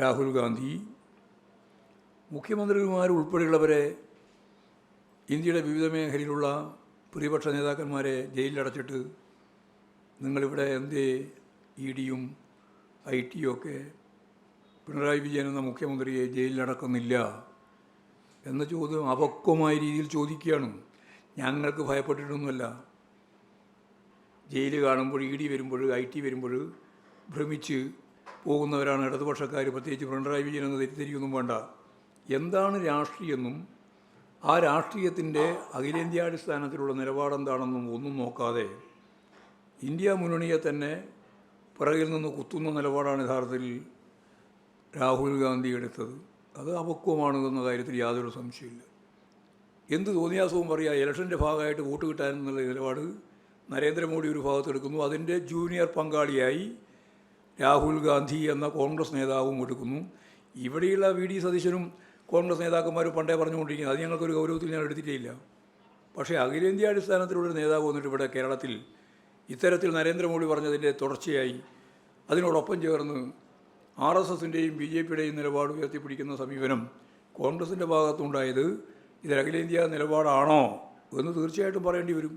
രാഹുൽ ഗാന്ധി മുഖ്യമന്ത്രിമാർ ഉൾപ്പെടെയുള്ളവരെ ഇന്ത്യയുടെ വിവിധ മേഖലയിലുള്ള പ്രതിപക്ഷ നേതാക്കന്മാരെ ജയിലിലടച്ചിട്ട് നിങ്ങളിവിടെ എന്തേ ഇ ഡിയും ഐ ടിയും ഒക്കെ പിണറായി വിജയൻ എന്ന മുഖ്യമന്ത്രിയെ ജയിലിലടക്കുന്നില്ല എന്ന ചോദ്യം അപക്വമായ രീതിയിൽ ചോദിക്കുകയാണ്. ഞങ്ങൾക്ക് ഭയപ്പെട്ടിട്ടൊന്നുമല്ല. ജയിൽ കാണുമ്പോൾ ഇ ഡി വരുമ്പോൾ ഐ ടി വരുമ്പോൾ ഭ്രമിച്ച് പോകുന്നവരാണ് ഇടതുപക്ഷക്കാർ പ്രത്യേകിച്ച് പിണറായി വിജയൻ എന്ന് തെറ്റിദ്ധരിക്കൊന്നും വേണ്ട. എന്താണ് രാഷ്ട്രീയമെന്നും ആ രാഷ്ട്രീയത്തിന്റെ അഖിലേന്ത്യാടിസ്ഥാനത്തിലുള്ള നിലപാടെന്താണെന്നും ഒന്നും നോക്കാതെ ഇന്ത്യ മുന്നണിയെ തന്നെ പിറകിൽ നിന്ന് കുത്തുന്ന നിലപാടാണ് യഥാർത്ഥത്തിൽ രാഹുൽ ഗാന്ധി എടുത്തത്. അത് അപക്വമാണ് എന്ന കാര്യത്തിൽ യാതൊരു സംശയമില്ല എന്ത് തോന്നിയാസവും പറയുക ഇലക്ഷന്റെ ഭാഗമായിട്ട് വോട്ട് കിട്ടാനെന്നുള്ള നിലപാട് നരേന്ദ്രമോദി ഒരു ഭാഗത്തെടുക്കുന്നു. അതിന്റെ ജൂനിയർ പങ്കാളിയായി രാഹുൽ ഗാന്ധി എന്ന കോൺഗ്രസ് നേതാവും എടുക്കുന്നു ഇവിടെയുള്ള വി ഡി സതീശനും കോൺഗ്രസ് നേതാക്കന്മാരും പണ്ടേ പറഞ്ഞുകൊണ്ടിരിക്കുന്നത് അത് ഞങ്ങൾക്കൊരു ഗൗരവത്തിൽ ഞാൻ എടുത്തിട്ടില്ല. പക്ഷേ അഖിലേന്ത്യാ അടിസ്ഥാനത്തിലുള്ള ഒരു നേതാവ് വന്നിട്ട് ഇവിടെ കേരളത്തിൽ ഇത്തരത്തിൽ നരേന്ദ്രമോദി പറഞ്ഞതിന്റെ തുടർച്ചയായി അതിനോടൊപ്പം ചേർന്ന് ആർ എസ് എസിന്റെയും ബി ജെ പിയുടെയും നിലപാട് ഉയർത്തിപ്പിടിക്കുന്ന സമീപനം കോൺഗ്രസിന്റെ ഭാഗത്തുണ്ടായത് ഇത് അഖിലേന്ത്യാ നിലപാടാണോ എന്ന് തീർച്ചയായിട്ടും പറയേണ്ടി വരും.